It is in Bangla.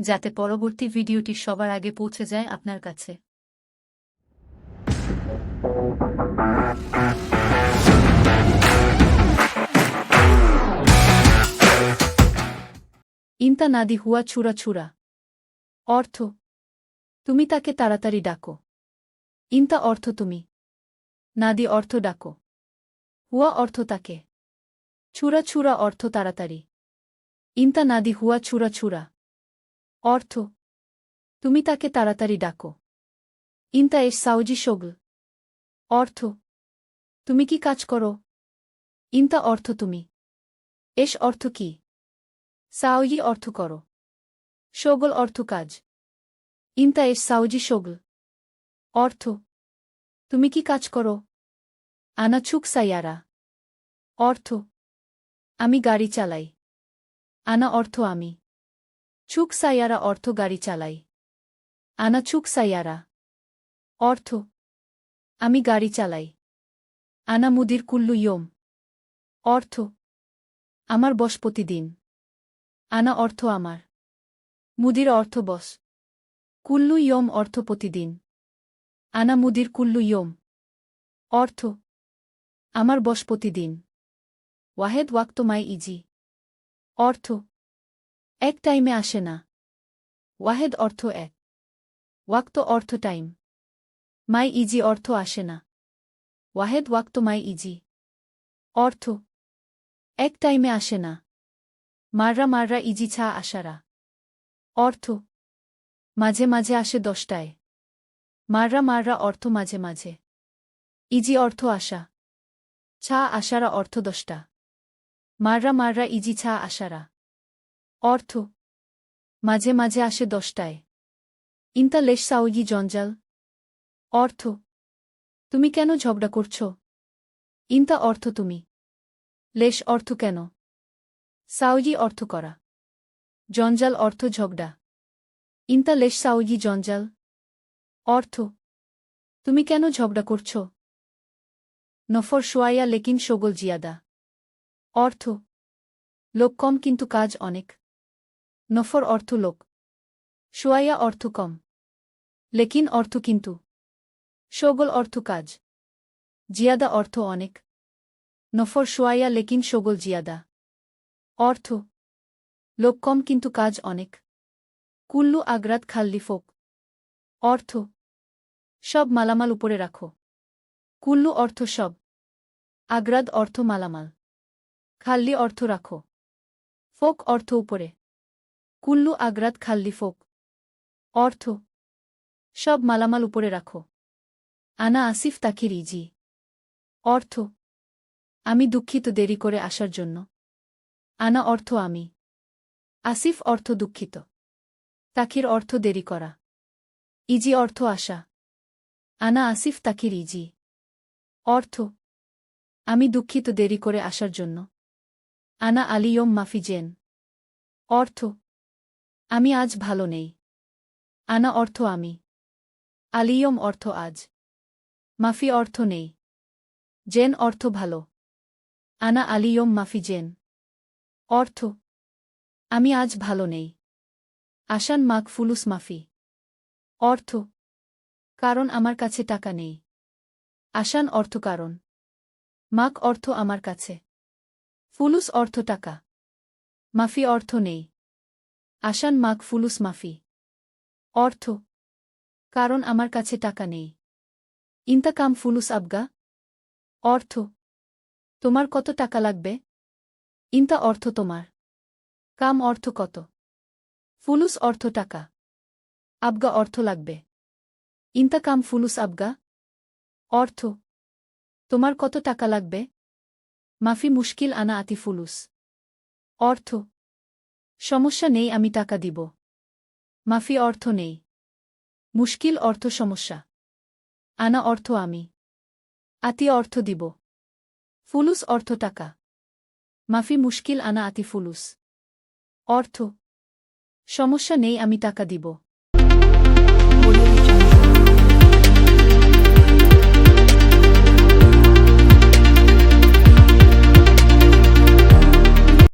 যাতে পরবর্তী ভিডিওটি সবার আগে পৌঁছে যায় আপনার কাছে। ইন্তা নাদি হুয়া ছুরা ছুরা। অর্থ, তুমি তাকে তাড়াতাড়ি ডাকো। ইন্তা অর্থ তুমি, নাদি অর্থ ডাকো। হুয়া অর্থ তাকে। ছুরা ছুরা অর্থ তাড়াতাড়ি। ইন্তা নাদি হুয়া ছুরা ছুরা। অর্থ, তুমি তাকে তাড়াতাড়ি ডাকো। ইন্তা এস সাউজি শোগল। অর্থ, তুমি কি কাজ করো? ইন্তা অর্থ তুমি। এস অর্থ কি? সাউজি অর্থ করো। শোগল অর্থ কাজ। ইন্তা এস সাউজি শোগল। অর্থ, তুমি কি কাজ করো? আনা ছুক সাইয়ারা। অর্থ, আমি গাড়ি চালাই। আনা অর্থ আমি। ছুক সাইয়ারা অর্থ গাড়ি চালাই। আনা ছুক সাইয়ারা অর্থ, আমি গাড়ি চালাই। আনা মুদির কুল্লু ইয়ম। অর্থ, আমার বস প্রতিদিন। আনা অর্থ আমার। মুদির অর্থ বস কুল্লু ইয়ম অর্থ প্রতিদিন। আনা মুদির কুল্লু ইয়ম। অর্থ, আমার বস প্রতিদিন। ওয়াহেদ ওয়াক্ত মাই ইজি। অর্থ এক টাইমে আসে না। ওয়াহেদ অর্থ এক। ওয়াক্ত অর্থ টাইম। মাই ইজি অর্থ আসে না। ওয়াহেদ ওয়াক্ত মাই ইজি। অর্থ। এক টাইমে আসে না। মাররা মাররা ইজি ছা আসারা অর্থ। মাঝে মাঝে আসে দশটায়। মাররা মাররা অর্থ মাঝে মাঝে। ইজি অর্থ আসা ছা আসারা অর্থ দশটা। মাররা মাররা ইজি ছা আসারা অর্থ। মাঝে মাঝে আসে দশটায়। ইন্তা লেশ সাউগি জঞ্জাল। অর্থ। তুমি কেন ঝগড়া করছ? ইন্তা অর্থ তুমি। লেশ অর্থ কেন? সাউজি অর্থ করা। জঞ্জাল অর্থ ঝগড়া। ইন্তা লেশ সাউজি জঞ্জাল। অর্থ। তুমি কেন ঝগড়া করছ? নফর সোয়াইয়া লেকিন শোগল জিয়াদা। অর্থ। লোক কম কিন্তু কাজ অনেক। নফর অর্থ লোক সোয়াইয়া অর্থ কম লেকিন অর্থ কিন্তু শোগল অর্থ কাজ জিয়াদা অর্থ অনেক নফর সোয়াইয়া লেকিন শোগল জিয়াদা অর্থ লোক কম কিন্তু কাজ অনেক কুল্লু আগ্রাত খাল্লি ফোক অর্থ সব মালামাল উপরে রাখো কুল্লু অর্থ সব আগ্রাদ অর্থ মালামাল খাল্লি অর্থ রাখো ফোক অর্থ উপরে কুল্লু আগ্রাদ খাল্লি ফোক। অর্থ, সব মালামাল উপরে রাখো। আনা আসিফ তাকির ইজি। অর্থ, আমি দুঃখিত দেরি করে আসার জন্য। আনা অর্থ আমি। আসিফ অর্থ দুঃখিত। তাকির অর্থ দেরি করা। ইজি অর্থ আসা আনা আসিফ তাকির ইজি। অর্থ, আমি দুঃখিত দেরি করে আসার জন্য। আনা আলিয়ম মাফিজেন অর্থ আমি আজ ভালো নেই। আনা অর্থ আমি। আলিয়ম অর্থ আজ। মাফি অর্থ নেই। জেন অর্থ ভালো। আনা আলিয়ম, মাফি জেন। অর্থ, আমি আজ ভালো নেই। আসান মাক ফুলুস, মাফি। অর্থ, কারণ আমার কাছে টাকা নেই। আসান অর্থ কারণ। মাক অর্থ আমার কাছে। ফুলুস অর্থ টাকা। মাফি অর্থ নেই। আসান মাক ফুলুস মাফি। অর্থ, কারণ আমার কাছে টাকা নেই। ইন্তাকাম ফুলুস আবগা। অর্থ, তোমার কত টাকা লাগবে? ইন্তা অর্থ তোমার। কাম অর্থ কত? ফুলুস অর্থ টাকা। আবগা অর্থ লাগবে। ইন্তাকাম ফুলুস আবগা। অর্থ, তোমার কত টাকা লাগবে? মাফি মুশকিল আনা আতি ফুলুস। অর্থ সমস্যা নেই, আমি টাকা দিব। মাফি অর্থ নেই। মুশকিল অর্থ সমস্যা। আনা অর্থ আমি। আতি অর্থ দিব। ফুলুস অর্থ টাকা। মাফি মুশকিল, আনা আতি ফুলুস। অর্থ, সমস্যা নেই, আমি টাকা দিব।